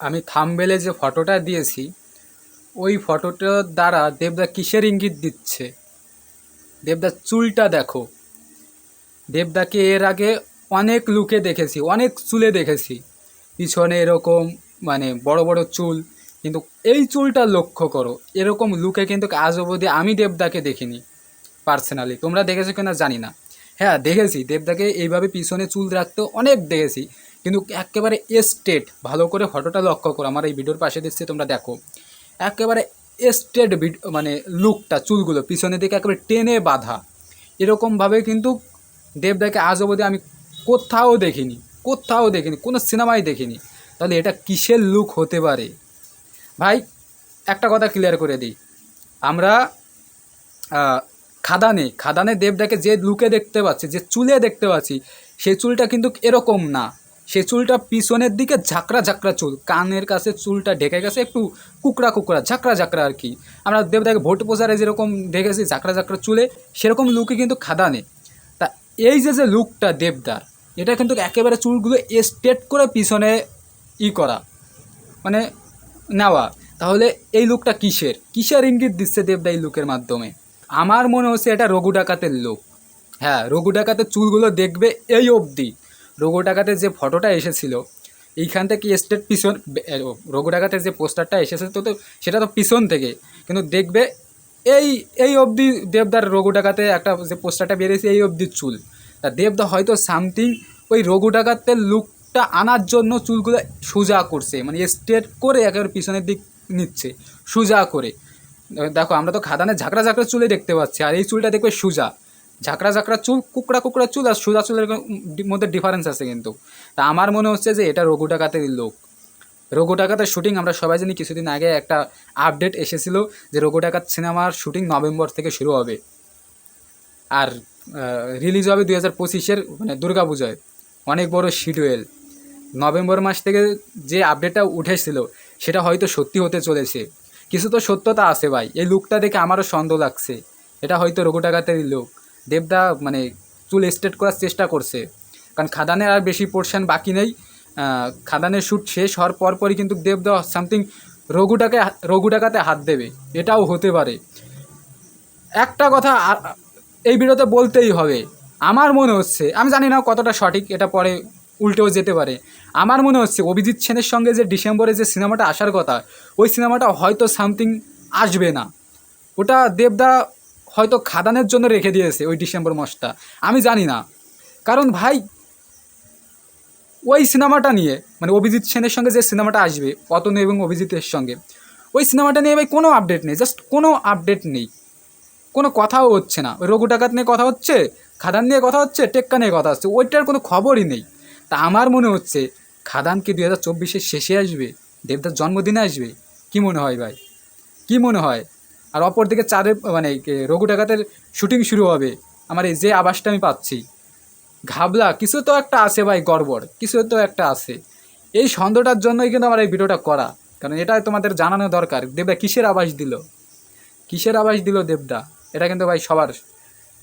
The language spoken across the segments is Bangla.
আমি থামবেলে যে ফটোটা দিয়েছি, ওই ফটোটার দ্বারা দেবদা কিসের ইঙ্গিত দিচ্ছে? দেবদার চুলটা দেখো। দেবদাকে এর আগে অনেক লুকে দেখেছি, অনেক চুলে দেখেছি। পিছনে এরকম মানে বড় বড় চুল, কিন্তু এই চুলটা লক্ষ্য করো, এরকম লুকে কিন্তু আজ অবধি আমি দেবদাকে দেখিনি, পার্সোনালি। তোমরা দেখেছ কিনা জানি না। হ্যাঁ দেখেছি, দেবদাকে এইভাবে পিছনে চুল রাখতে অনেক দেখেছি। কিন্তু একেবারে এস্টেট ভালো করে ফটোটা লক্ষ্য করো, আমার এই ভিডিওর পাশে দিচ্ছি তোমরা দেখো। একেবারে এস্টেট মানে লুকটা, চুলগুলো পিছনের দিকে একেবারে টেনে বাঁধা। এরকমভাবে কিন্তু দেবদাকে আজ অবধি আমি কোথাও দেখিনি কোথাও দেখিনি, কোনো সিনেমায় দেখিনি। তাহলে এটা কিসের লুক হতে পারে? ভাই, একটা কথা ক্লিয়ার করে দিই। আমরা খাদানে খাদানে দেবদাকে যে লুকে দেখতে পাচ্ছি, যে চুলে দেখতে পাচ্ছি, সেই চুলটা কিন্তু এরকম না। সে চুলটা পিছনের দিকে ঝাঁকড়া ঝাঁকড়া চুল, কানের কাছে চুলটা ঢেকে গেছে একটু কুকড়া কুকড়া, ঝাঁকড়া ঝাঁকড়া আর কি। আমরা দেবদাকে ভোট প্রচারে যেরকম দেখেছি ঝাঁকড়া ঝাঁকড়া চুলে, সেরকম লুকে কিন্তু খাদা নেই। তা এই যে যে লুকটা দেবদার, এটা কিন্তু একেবারে চুলগুলো স্ট্রেট করে পিছনে ই করা মানে নেওয়া। তাহলে এই লুকটা কিসের? কিসের ইঙ্গিত দিচ্ছে দেবদা এই লুকের মাধ্যমে? আমার মনে হচ্ছে এটা রঘু ডাকাতের লুক হ্যাঁ রঘু ডাকাতের চুলগুলো দেখবে এই অবধি। রঘু ডাকাতের যে ফটোটা এসেছিল এইখান থেকে স্টেট পিছন রঘু ডাকাতের যে পোস্টারটা এসেছে তো তো সেটা তো পিছন থেকে। কিন্তু দেখবে এই এই অবধি দেবদার রঘু ডাকাতে একটা যে পোস্টারটা বেরিয়েছে, এই অবধি চুল। তা দেবদা হয়তো সামথিং ওই রঘু ডাকাতের লুকটা আনার জন্য চুলগুলো সোজা করছে মানে স্ট্রেট করে একেবারে পিছনের দিক নিচ্ছে, সোজা করে। দেখো, আমরা তো খাদানে ঝাঁকড়া ঝাঁকড়া চুলে দেখতে পাচ্ছি, আর এই চুলটা দেখবে সোজা। ঝাঁকড়া ঝাঁকড়া চুল, কুকড়া কুকড়া চুল আর সুদা চুলের মধ্যে ডিফারেন্স আছে কিন্তু। তা আমার মনে হচ্ছে যে এটা রঘু ডাকাতের লোক। রঘু ডাকাতের শুটিং আমরা সবাই জানি কিছুদিন আগে একটা আপডেট এসেছিল যে রঘু ডাকাত সিনেমার শুটিং নভেম্বর থেকে শুরু হবে। আর রিলিজ হবে দুই হাজার পঁচিশের মানে দুর্গা পূজায় অনেক বড় শিডিউল নভেম্বর মাস থেকে যে আপডেটটা উঠেছিল, সেটা হয়তো সত্যি হতে চলেছে। কিছু তো সত্যতা আছে ভাই। এই লুকটা দেখে আমারও সন্দেহ লাগছে। এটা হয়তো রঘু ডাকাতেরই লুক দেবদা মানে চুল স্ট্রেট করার চেষ্টা করছে। কারণ খাদানের আর বেশি পোর্শন বাকি নেই। খাদানের শ্যুট শেষ হওয়ার পরপরই কিন্তু দেবদা সামথিং রঘুটাকে রঘু ডাকাতে হাত দেবে। এটাও হতে পারে। একটা কথা এই ভিডিওতে বলতেই হবে, আমার মনে হচ্ছে, আমি জানি না কতটা সঠিক, এটা পরে উল্টেও যেতে পারে। আমার মনে হচ্ছে অভিজিৎ সেনের সঙ্গে যে ডিসেম্বরে যে সিনেমাটা আসার কথা, ওই সিনেমাটা হয়তো সামথিং আসবে না। ওটা দেবদা হয়তো খাদানের জন্য রেখে দিয়েছে ওই ডিসেম্বর মাসটা। আমি জানি না। কারণ ভাই, ওই সিনেমাটা নিয়ে মানে অভিজিৎ সেনের সঙ্গে যে সিনেমাটা আসবে অতনু এবং অভিজিতের সঙ্গে, ওই সিনেমাটা নিয়ে ভাই কোনো আপডেট নেই জাস্ট কোনো আপডেট নেই। কোনো কথাও হচ্ছে না। ওই রঘু ডাকাত নিয়ে কথা হচ্ছে, খাদান নিয়ে কথা হচ্ছে, টেক্কা নিয়ে কথা হচ্ছে, ওইটার কোনো খবরই নেই। তা আমার মনে হচ্ছে, খাদান কি দুই হাজার চব্বিশের শেষে আসবে? দেবদার জন্মদিনে আসবে? কি মনে হয় ভাই? কি মনে হয়? আর অপরদিকে চাঁদের মানে এ, রঘু ডাকাতের শুটিং শুরু হবে। আমার এই যে আবাসটা আমি পাচ্ছি। ঘাবলা কিছু তো একটা আছে ভাই গড়বড় কিছু তো একটা আছে। এই সন্দেহটার জন্যই কিন্তু আমার এই ভিডিওটা করা। কারণ এটা তোমাদের জানানো দরকার দেবদা কিসের আবাস দিল? কিসের আবাস দিল দেবদা? এটা কিন্তু ভাই সবার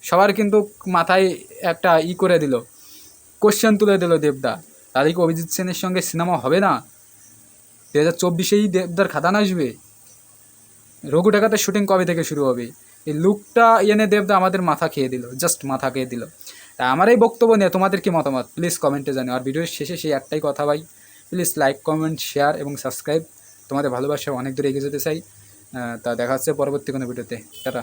সবার কিন্তু মাথায় একটা ই করে দিল। কোশ্চেন তুলে দিল দেবদা। তাহলে কি অভিজিৎ সেনের সঙ্গে সিনেমা হবে না? দু হাজার চব্বিশেই দেবদার খাদান আসবে? রঘু ঢাকাতে শুটিং কবে থেকে শুরু হবে? এই লুকটা এনে দেবদা আমাদের মাথা খেয়ে দিল জাস্ট মাথা খেয়ে দিল। তা আমার এই বক্তব্য নিয়ে তোমাদের কি মতামত? প্লিজ কমেন্টে জানো আর ভিডিওর শেষে সেই একটাই কথা ভাই প্লিজ লাইক কমেন্ট শেয়ার এবং সাবস্ক্রাইব তোমাদের ভালোবাসা অনেক দূরে এগিয়ে যেতে চাই। তা দেখা হচ্ছে পরবর্তী কোনো ভিডিওতে টাটা।